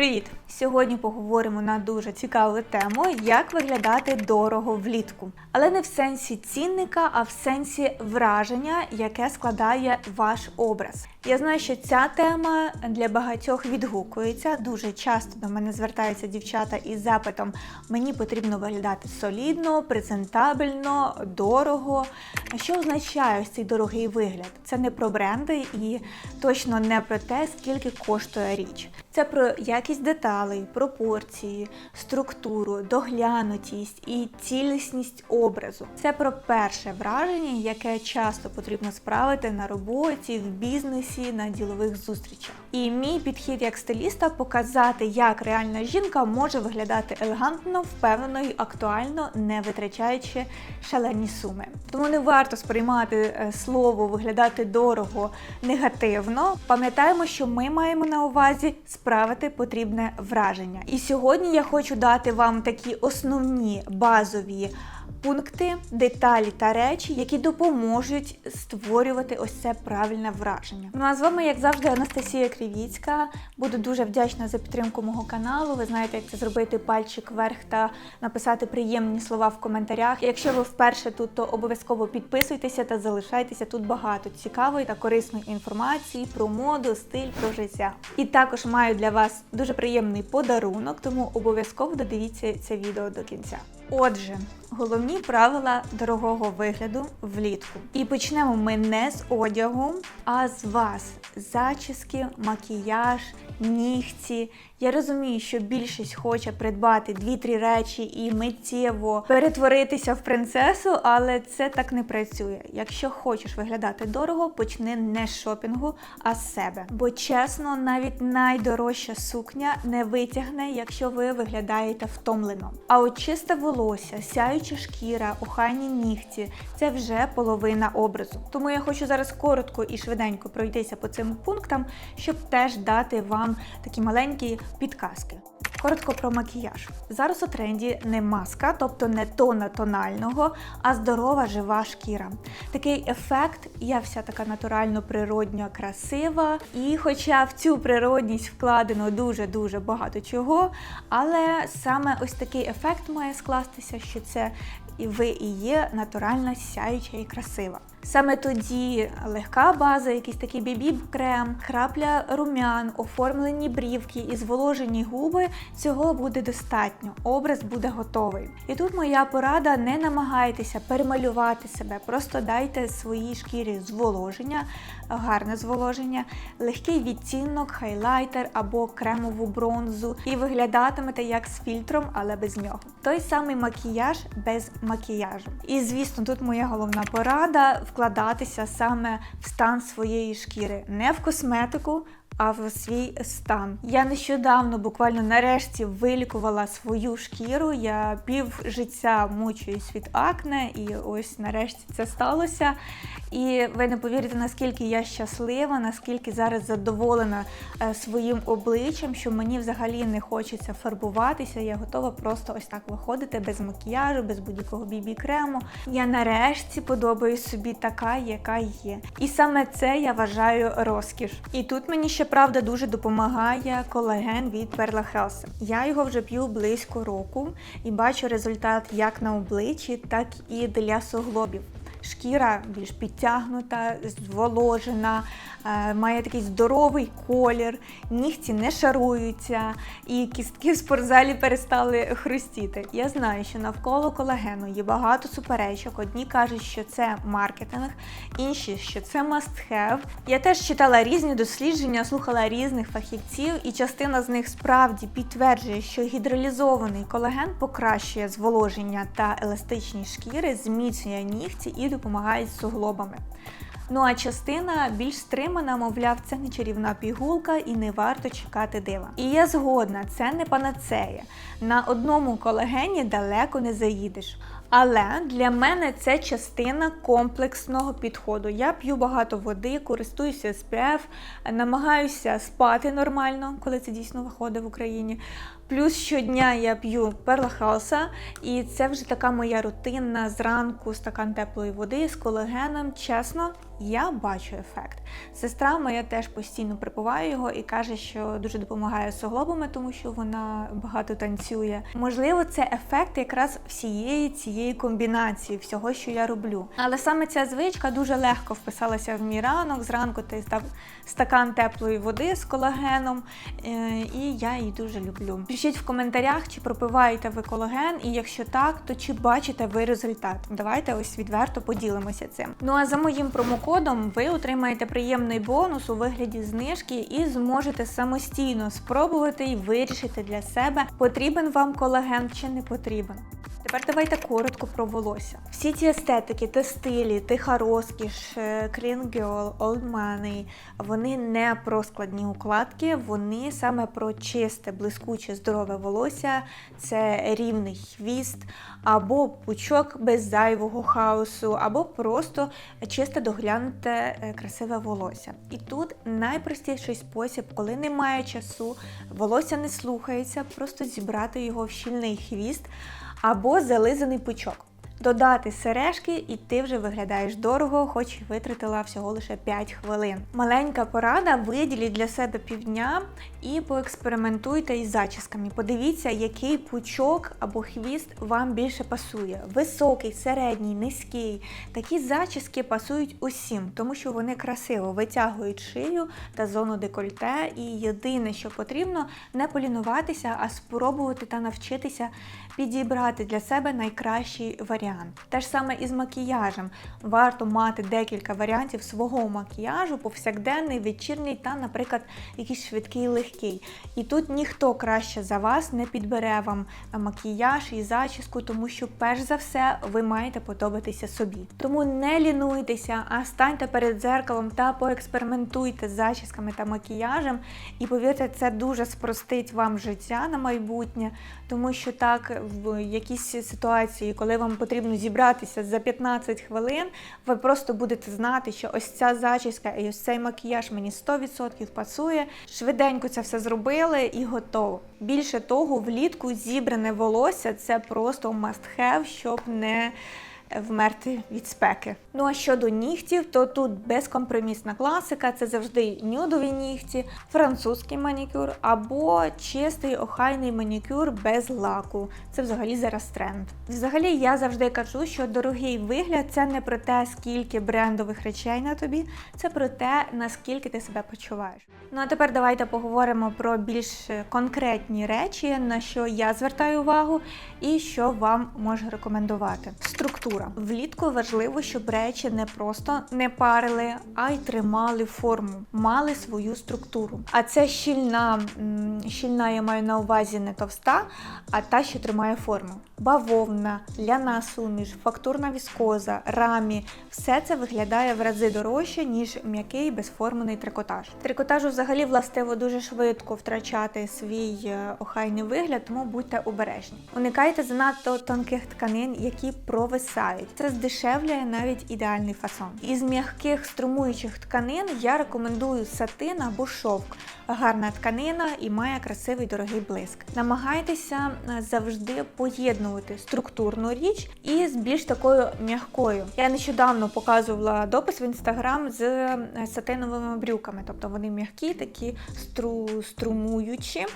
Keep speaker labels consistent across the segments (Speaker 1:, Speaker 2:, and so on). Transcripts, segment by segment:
Speaker 1: Привіт! Сьогодні поговоримо на дуже цікаву тему, як виглядати дорого влітку. Але не в сенсі цінника, а в сенсі враження, яке складає ваш образ. Я знаю, що ця тема для багатьох відгукується. Дуже часто до мене звертаються дівчата із запитом: мені потрібно виглядати солідно, презентабельно, дорого. Що означає цей дорогий вигляд? Це не про бренди і точно не про те, скільки коштує річ. Це про якість деталей, пропорції, структуру, доглянутість і цілісність образу. Це про перше враження, яке часто потрібно справити на роботі, в бізнесі, на ділових зустрічах. І мій підхід як стиліста показати, як реальна жінка може виглядати елегантно, впевнено і актуально, не витрачаючи шалені суми. Тому не варто сприймати е, слово виглядати дорого негативно. Пам'ятаємо, що ми маємо на увазі справити потрібне враження. І сьогодні я хочу дати вам такі основні базові пункти, деталі та речі, які допоможуть створювати ось це правильне враження. Ну а з вами, як завжди, Анастасія Кривіцька. Буду дуже вдячна за підтримку мого каналу. Ви знаєте, як це зробити пальчик вверх та написати приємні слова в коментарях. Якщо ви вперше тут, то обов'язково підписуйтеся та залишайтеся тут багато цікавої та корисної інформації про моду, стиль, про життя. І також маю для вас дуже приємний подарунок, тому обов'язково додивіться це відео до кінця. Отже, головні правила дорогого вигляду влітку. І почнемо ми не з одягу, а з вас. Зачіски, макіяж, нігті. Я розумію, що більшість хоче придбати дві-три речі і миттєво перетворитися в принцесу, але це так не працює. Якщо хочеш виглядати дорого, почни не з шопінгу, а з себе. Бо чесно, навіть найдорожча сукня не витягне, якщо ви виглядаєте втомлено. А от чисте волосся, сяюча шкіра, охайні нігті це вже половина образу. Тому я хочу зараз коротко і швиденько пройтися по цим пунктам, щоб теж дати вам такі маленькі підказки. Коротко про макіяж. Зараз у тренді не маска, тобто не тона тонального, а здорова жива шкіра. Такий ефект, я вся така натурально природньо красива. І хоча в цю природність вкладено дуже-дуже багато чого, але саме ось такий ефект має скластися, що це і ви і є натуральна сяюча і красива. Саме тоді легка база, якийсь такий бібі-крем, крапля румян, оформлені брівки і зволожені губи цього буде достатньо. Образ буде готовий. І тут моя порада: не намагайтеся перемалювати себе, просто дайте своїй шкірі зволоження, гарне зволоження, легкий відтінок, хайлайтер або кремову бронзу, і виглядатимете як з фільтром, але без нього. Той самий макіяж без макіяжу. І звісно, тут моя головна порада вкладатися саме в стан своєї шкіри, не в косметику. А в свій стан. Я нещодавно, буквально нарешті, вилікувала свою шкіру. Я пів життя мучуюсь від акне, і ось нарешті це сталося. І ви не повірите, наскільки я щаслива, наскільки зараз задоволена е, своїм обличчям, що мені взагалі не хочеться фарбуватися. Я готова просто ось так виходити без макіяжу, без будь-якого бібі-крему. Я нарешті подобаюсь собі така, яка є. І саме це я вважаю розкіш. І тут мені ще правда дуже допомагає колаген від Perla Health. Я його вже п'ю близько року і бачу результат як на обличчі, так і для суглобів. Шкіра більш підтягнута, зволожена, має такий здоровий колір, нігті не шаруються, і кістки в спортзалі перестали хрустіти. Я знаю, що навколо колагену є багато суперечок. Одні кажуть, що це маркетинг, інші, що це must have. Я теж читала різні дослідження, слухала різних фахівців, і частина з них справді підтверджує, що гідролізований колаген покращує зволоження та еластичність шкіри, зміцнює нігті і допомагають з суглобами. Ну а частина більш стримана, мовляв, це не чарівна пігулка і не варто чекати дива. І я згодна, це не панацея. На одному колагені далеко не заїдеш. Але для мене це частина комплексного підходу. Я п'ю багато води, користуюся СПФ, намагаюся спати нормально, коли це дійсно виходить в Україні. Плюс щодня я п'ю перлахауса, і це вже така моя рутинна зранку стакан теплої води з колагеном. Чесно, я бачу ефект. Сестра моя теж постійно припиває його і каже, що дуже допомагає з суглобами, тому що вона багато танцює. Можливо, це ефект якраз всієї цієї комбінації, всього, що я роблю. Але саме ця звичка дуже легко вписалася в мій ранок. Зранку ти став стакан теплої води з колагеном, е, і я її дуже люблю. Пишіть в коментарях, чи пропиваєте ви колаген, і якщо так, то чи бачите ви результат? Давайте ось відверто поділимося цим. Ну а за моїм промокодом ви отримаєте приємний бонус у вигляді знижки і зможете самостійно спробувати і вирішити для себе, потрібен вам колаген чи не потрібен. Тепер давайте коротко про волосся. Всі ці естетики, те стилі, тиха розкіш, е, clean girl, old money, вони не про складні укладки, вони саме про чисте, блискуче, здорове волосся, це рівний хвіст, або пучок без зайвого хаосу, або просто чисте доглянуте е, красиве волосся. І тут найпростіший спосіб, коли немає часу, волосся не слухається, просто зібрати його в щільний хвіст або зализаний пучок. Додати сережки, і ти вже виглядаєш дорого, хоч витратила всього лише 5 хвилин. Маленька порада: виділіть для себе півдня і поекспериментуйте із зачісками. Подивіться, який пучок або хвіст вам більше пасує. Високий, середній, низький. Такі зачіски пасують усім, тому що вони красиво витягують шию та зону декольте. І єдине, що потрібно, не полінуватися, а спробувати та навчитися підібрати для себе найкращий варіант. Те ж саме і з макіяжем. Варто мати декілька варіантів свого макіяжу, повсякденний, вечірній та, наприклад, якийсь швидкий легкий. І тут ніхто краще за вас не підбере вам макіяж і зачіску, тому що, перш за все, ви маєте подобатися собі. Тому не лінуйтеся, а станьте перед дзеркалом та поекспериментуйте з зачісками та макіяжем. І повірте, це дуже спростить вам життя на майбутнє, тому що так в якійсь ситуації, коли вам потрібно зібратися за 15 хвилин, ви просто будете знати, що ось ця зачіска і ось цей макіяж мені 100% пасує. Швиденько це все зробили і готово. Більше того, влітку зібране волосся це просто must have, щоб не вмерти від спеки. Ну а щодо нігтів, то тут безкомпромісна класика, це завжди нюдові нігті, французький манікюр або чистий охайний манікюр без лаку. Це взагалі зараз тренд. Взагалі, я завжди кажу, що дорогий вигляд це не про те, скільки брендових речей на тобі, це про те, наскільки ти себе почуваєш. Ну а тепер давайте поговоримо про більш конкретні речі, на що я звертаю увагу, і що вам можу рекомендувати. Структура влітку важливо, щоб речі не просто не парили, а й тримали форму, мали свою структуру. А це щільна, щільна я маю на увазі не товста, а та, що тримає форму. Бавовна, ляна суміш, фактурна віскоза, рамі все це виглядає в рази дорожче, ніж м'який безформений трикотаж. Трикотажу взагалі властиво дуже швидко втрачати свій е, охайний вигляд, тому будьте обережні. Уникайте занадто тонких тканин, які провисають. Це здешевлює навіть ідеальний фасон. Із м'яких струмуючих тканин я рекомендую сатин або шовк. Гарна тканина і має красивий дорогий блиск. Намагайтеся е, завжди поєднувати структурну річ із більш такою м'якою. Я нещодавно показувала допис в інстаграм з е, сатиновими брюками, тобто вони м'які, такі стру, струмуючі.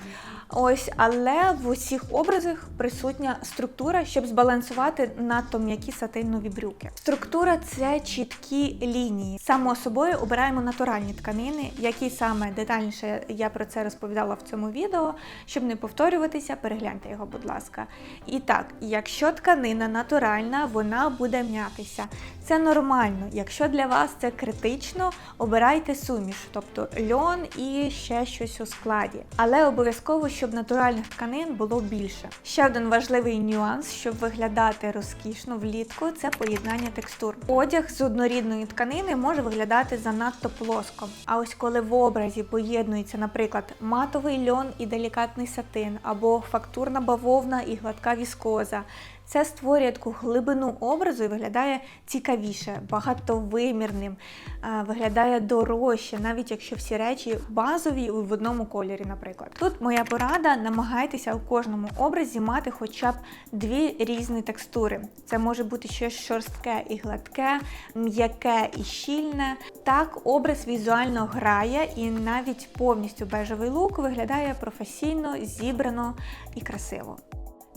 Speaker 1: Ось, але в усіх образах присутня структура, щоб збалансувати надто м'які сатинові брюки. Структура це чіткі лінії. Само собою обираємо натуральні тканини, які саме детальніше я про це розповідала в цьому відео. Щоб не повторюватися, перегляньте його, будь ласка. І так, якщо тканина натуральна, вона буде м'ятися. Це нормально. Якщо для вас це критично, обирайте суміш, тобто льон і ще щось у складі. Але обов'язково, щоб натуральних тканин було більше. Ще один важливий нюанс, щоб виглядати розкішно влітку, це поєднання текстур. Одяг з однорідної тканини може виглядати занадто плоско. А ось коли в образі поєднується, наприклад, матовий льон і делікатний сатин, або фактурна бавовна і гладка віскоза, Це створює таку глибину образу і виглядає цікавіше, багатовимірним, е, виглядає дорожче, навіть якщо всі речі базові в одному кольорі, наприклад. Тут моя порада: намагайтеся у кожному образі мати хоча б дві різні текстури. Це може бути щось шорстке і гладке, м'яке і щільне. Так образ візуально грає, і навіть повністю бежевий лук виглядає професійно, зібрано і красиво.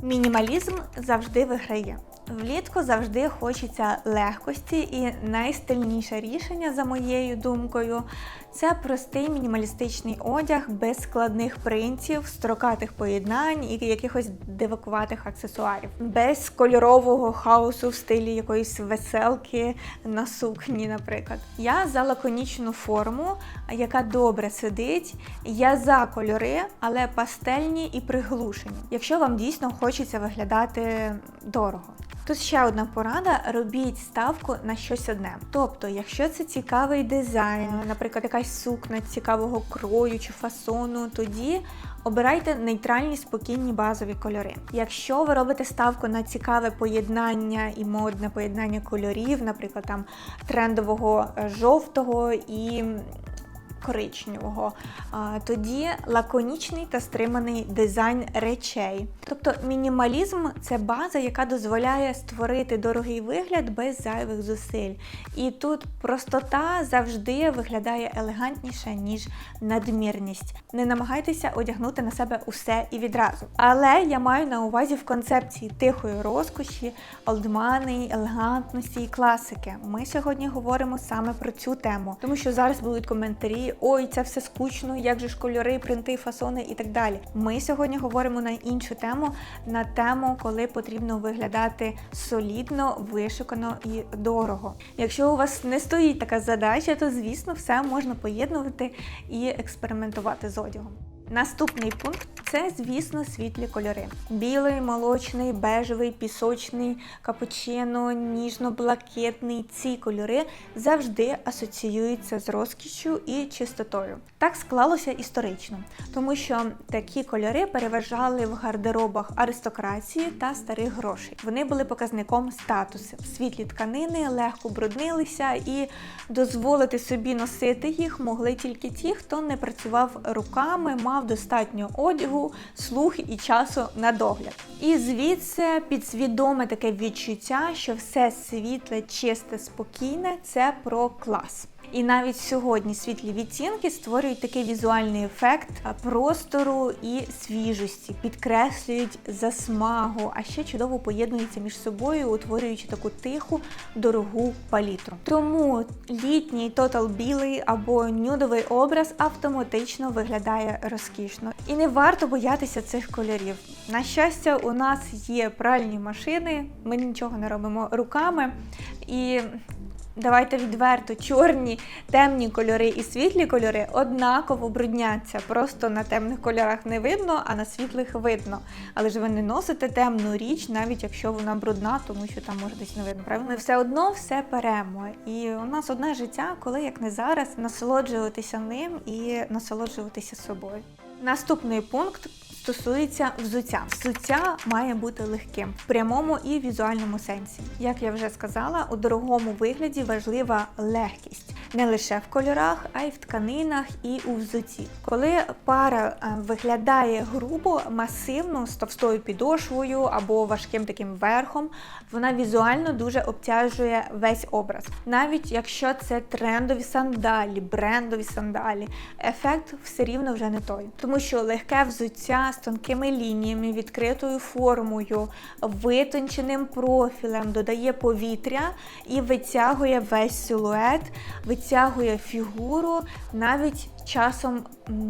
Speaker 1: Мінімалізм завжди виграє. Влітку завжди хочеться легкості, і найстильніше рішення, за моєю думкою, це простий мінімалістичний одяг без складних принтів, строкатих поєднань і якихось дивакуватих аксесуарів, без кольорового хаосу в стилі якоїсь веселки на сукні, наприклад. Я за лаконічну форму, яка добре сидить. Я за кольори, але пастельні і приглушені. Якщо вам дійсно хочеться виглядати дорого. Тут ще одна порада: робіть ставку на щось одне. Тобто, якщо це цікавий дизайн, наприклад, якась сукна цікавого крою чи фасону, тоді обирайте нейтральні спокійні базові кольори. Якщо ви робите ставку на цікаве поєднання і модне поєднання кольорів, наприклад, там трендового е, жовтого і коричневого. Тоді лаконічний та стриманий дизайн речей. Тобто мінімалізм це база, яка дозволяє створити дорогий вигляд без зайвих зусиль. І тут простота завжди виглядає елегантніше, ніж надмірність. Не намагайтеся одягнути на себе усе і відразу. Але я маю на увазі в концепції тихої розкоші, олдмани, елегантності і класики. Ми сьогодні говоримо саме про цю тему, тому що зараз будуть коментарі ой, це все скучно, як же ж кольори, принти, фасони і так далі. Ми сьогодні говоримо на іншу тему, на тему, коли потрібно виглядати солідно, вишукано і дорого. Якщо у вас не стоїть така задача, то звісно все можна поєднувати і експериментувати з одягом. Наступний пункт це, звісно, світлі кольори: білий, молочний, бежевий, пісочний, капучино, ніжно-блакитний. Ці кольори завжди асоціюються з розкішшю і чистотою. Так склалося історично, тому що такі кольори переважали в гардеробах аристократії та старих грошей. Вони були показником статусу. Світлі тканини легко бруднилися і дозволити собі носити їх могли тільки ті, хто не працював руками, мав достатньо одягу, слух і часу на догляд. І звідси підсвідоме таке відчуття, що все світле, чисте, спокійне це про клас. І навіть сьогодні світлі відтінки створюють такий візуальний ефект простору і свіжості, підкреслюють засмагу, а ще чудово поєднуються між собою, утворюючи таку тиху, дорогу палітру. Тому літній тотал білий або нюдовий образ автоматично виглядає розкішно. І не варто боятися цих кольорів. На щастя, у нас є пральні машини, ми нічого не робимо руками. І Давайте відверто, чорні, темні кольори і світлі кольори однаково брудняться. Просто на темних кольорах не видно, а на світлих видно. Але ж ви не носите темну річ, навіть якщо вона брудна, тому що там може десь не видно. Правильно? Ми все одно все перемо. І у нас одне життя, коли як не зараз, насолоджуватися ним і насолоджуватися собою. Наступний пункт стосується взуття. Взуття має бути легким в прямому і візуальному сенсі. Як я вже сказала, у дорогому вигляді важлива легкість не лише в кольорах, а й в тканинах і у взуті. Коли пара е, виглядає грубо, масивно з товстою підошвою або важким таким верхом, вона візуально дуже обтяжує весь образ. Навіть якщо це трендові сандалі, брендові сандалі, ефект все рівно вже не той, тому що легке взуття з тонкими лініями, відкритою формою, витонченим профілем додає повітря і витягує весь силует, витягує фігуру навіть часом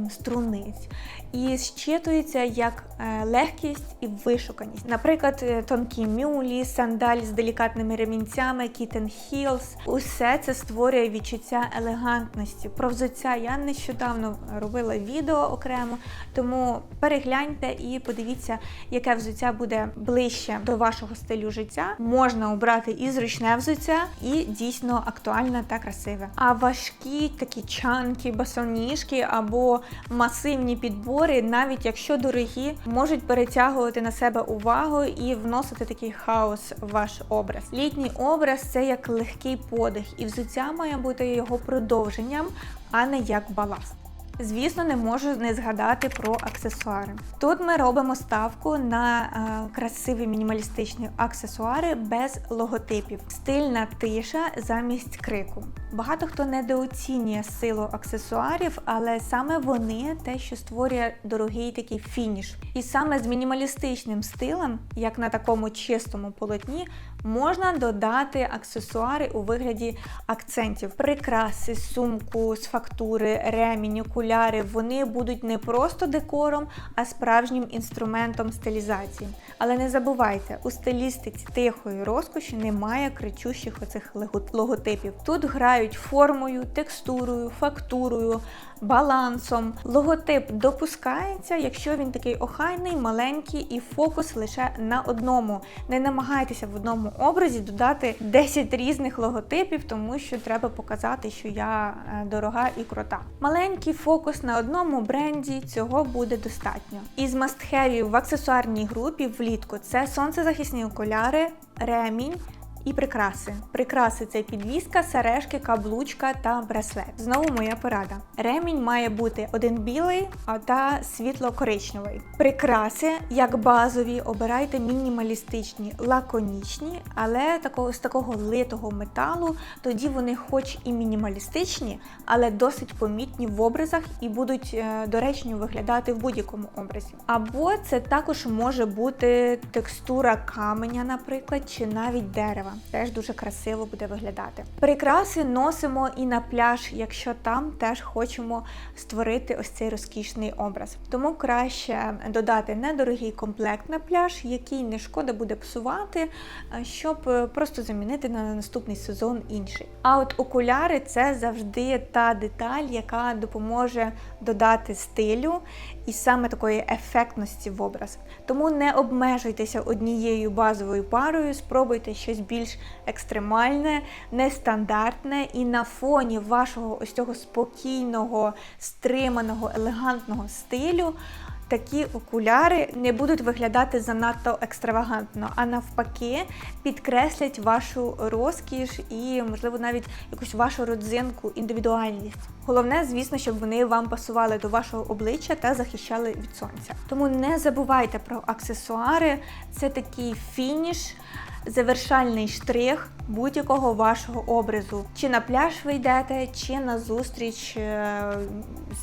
Speaker 1: струниць і щитується як е, легкість і вишуканість. Наприклад, е, тонкі мюлі, сандалі з делікатними ремінцями, кітен хілс. Усе це створює відчуття елегантності. Про взуття я нещодавно робила відео окремо, тому перегляньте і подивіться, яке взуття буде ближче до вашого стилю життя. Можна обрати і зручне взуття, і дійсно актуальне та красиве. А важкі такі чанки, басоні ніжки або масивні підбори, навіть якщо дорогі, можуть перетягувати на себе увагу і вносити такий хаос в ваш образ. Літній образ це як легкий подих, і взуття має бути його продовженням, а не як баласт. Звісно, не можу не згадати про аксесуари. Тут ми робимо ставку на е, красиві мінімалістичні аксесуари без логотипів, стильна тиша замість крику. Багато хто недооцінює силу аксесуарів, але саме вони те, що створює дорогий такий фініш. І саме з мінімалістичним стилем, як на такому чистому полотні, можна додати аксесуари у вигляді акцентів, прикраси, сумку з фактури, ремінь, окуляри. Вони будуть не просто декором, а справжнім інструментом стилізації. Але не забувайте, у стилістиці тихої розкоші немає кричущих оцих логотипів. Тут грають формою, текстурою, фактурою, балансом. Логотип допускається, якщо він такий охайний, маленький і фокус лише на одному. Не намагайтеся в одному образі додати 10 різних логотипів, тому що треба показати, що я е, дорога і крута. Маленький фокус на одному бренді цього буде достатньо. Із мастхевів в аксесуарній групі влітку це сонцезахисні окуляри, ремінь і прикраси. Прикраси це підвіска, сережки, каблучка та браслет. Знову моя порада. Ремінь має бути один білий, та світло-коричневий. Прикраси, як базові, обирайте мінімалістичні, лаконічні, але такого з такого литого металу, тоді вони, хоч і мінімалістичні, але досить помітні в образах і будуть е, доречно виглядати в будь-якому образі. Або це також може бути текстура каменя, наприклад, чи навіть дерева. Теж дуже красиво буде виглядати. Прикраси носимо і на пляж, якщо там теж хочемо створити ось цей розкішний образ. Тому краще додати недорогий комплект на пляж, який не шкода буде псувати, щоб е, просто замінити на наступний сезон інший. А от окуляри це завжди та деталь, яка допоможе додати стилю і саме такої ефектності в образ. Тому не обмежуйтеся однією базовою парою, спробуйте щось більш екстремальне, нестандартне, і на фоні вашого ось цього спокійного, стриманого, елегантного стилю такі окуляри не будуть виглядати занадто екстравагантно, а навпаки, підкреслять вашу розкіш і, можливо, навіть якусь вашу родзинку, індивідуальність. Головне, звісно, щоб вони вам пасували до вашого обличчя та захищали від сонця. Тому не забувайте про аксесуари, це такий фініш завершальний штрих будь-якого вашого образу. Чи на пляж ви йдете, чи на зустріч е,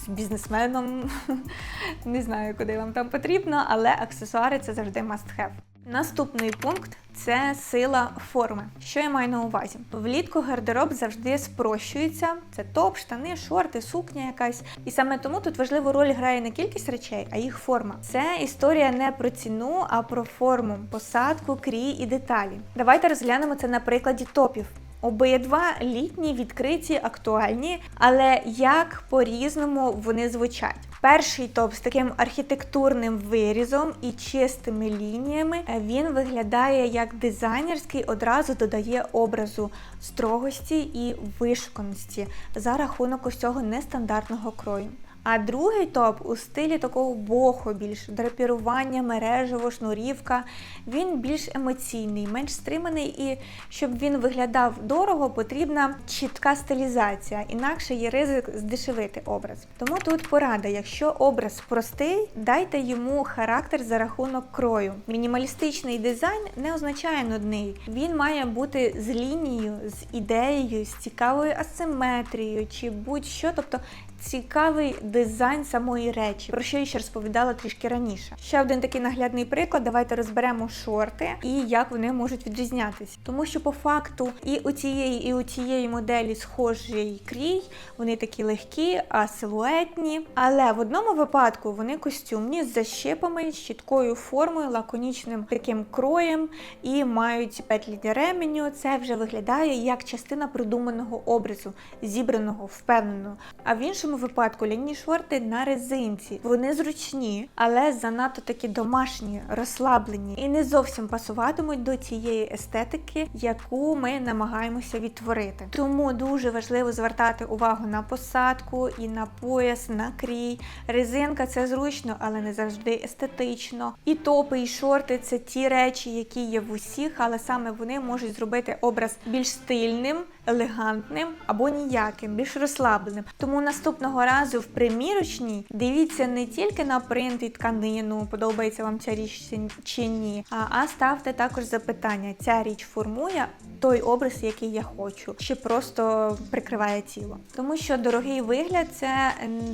Speaker 1: з бізнесменом. Не знаю, куди вам там потрібно, але аксесуари це завжди must have. Наступний пункт це сила форми. Що я маю на увазі? Влітку гардероб завжди спрощується. Це топ, штани, шорти, сукня якась. І саме тому тут важливу роль грає не кількість речей, а їх форма. Це історія не про ціну, а про форму, посадку, крій і деталі. Давайте розглянемо це на прикладі топів. Обидва літні, відкриті, актуальні, але як по-різному вони звучать. Перший топ з таким архітектурним вирізом і чистими лініями він виглядає як дизайнерський, одразу додає образу строгості і вишуканості за рахунок ось цього нестандартного крою. А другий топ у стилі такого боху, більш драпірування, мережево, шнурівка. Він більш емоційний, менш стриманий, і щоб він виглядав дорого, потрібна чітка стилізація, інакше є ризик здешевити образ. Тому тут порада: якщо образ простий, дайте йому характер за рахунок крою. Мінімалістичний дизайн не означає нудний. Він має бути з лінією, з ідеєю, з цікавою асиметрією чи будь-що. Тобто цікавий дизайн самої речі, про що я ще розповідала трішки раніше. Ще один такий наглядний приклад. Давайте розберемо шорти і як вони можуть відрізнятися. Тому що по факту і у цієї, і у цієї моделі схожий крій, вони такі легкі, а силуетні. Але в одному випадку вони костюмні з защипами, з чіткою формою, лаконічним таким кроєм і мають петлі для ременю. Це вже виглядає як частина придуманого образу, зібраного, впевненого. А в іншому нашому випадку лінні шорти на резинці. Вони зручні, але занадто такі домашні, розслаблені і не зовсім пасуватимуть до тієї естетики, яку ми намагаємося відтворити. Тому дуже важливо звертати увагу на посадку і на пояс, на крій. Резинка це зручно, але не завжди естетично. І топи, і шорти це ті речі, які є в усіх, але саме вони можуть зробити образ більш стильним, елегантним або ніяким, більш розслабленим. Тому наступного разу в примірочній дивіться не тільки на принт і тканину, подобається вам ця річ чи ні, а, ставте також запитання: ця річ формує той образ, який я хочу, чи просто прикриває тіло. Тому що дорогий вигляд це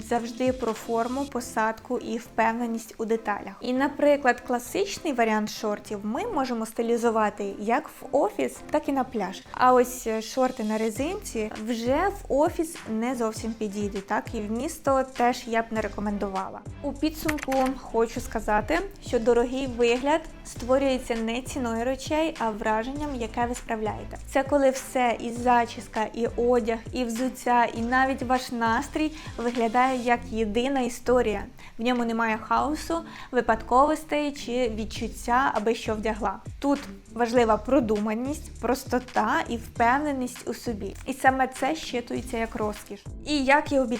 Speaker 1: завжди про форму, посадку і впевненість у деталях. І, наприклад, класичний варіант шортів ми можемо стилізувати як в офіс, так і на пляж. А ось е, шорти на резинці вже в офіс не зовсім підійдуть, так і в місто теж я б не рекомендувала. У підсумку хочу сказати, що дорогий вигляд створюється не ціною речей, а враженням, яке ви справляєте. Це коли все і зачіска, і одяг, і взуття, і навіть ваш настрій виглядає як єдина історія. В ньому немає хаосу, випадковостей чи відчуття, аби що вдягла. Тут важлива продуманість, простота і впевненість у собі. І саме це щитується як розкіш. І як і обіцяла,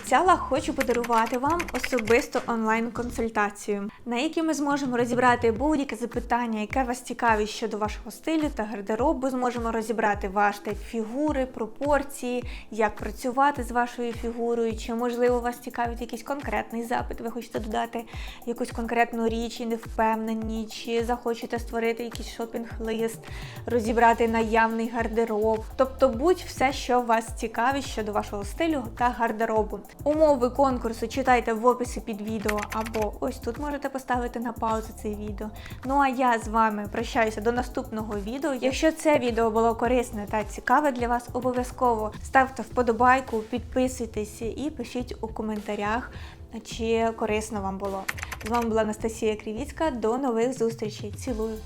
Speaker 1: хочу подарувати вам особисто онлайн-консультацію, на якій ми зможемо розібрати будь-яке запитання, яке вас цікавить щодо вашого стилю та гардеробу. Зможемо розібрати ваш тип фігури, пропорції, як працювати з вашою фігурою, чи можливо вас цікавить якийсь конкретний запит, ви хочете додати якусь конкретну річ і не впевнені, чи захочете створити якийсь шопінг-лист, розібрати наявний гардероб. Тобто будь все, що вас цікавить щодо вашого стилю та гардеробу. Умови конкурсу читайте в описі під відео або ось тут можете поставити на паузу це відео. Ну а я з вами прощаюся до наступного відео. Якщо це відео було корисне та цікаве для вас, обов'язково ставте вподобайку, підписуйтесь і пишіть у коментарях, чи корисно вам було. З вами була Анастасія Кривіцька. До нових зустрічей. Цілую!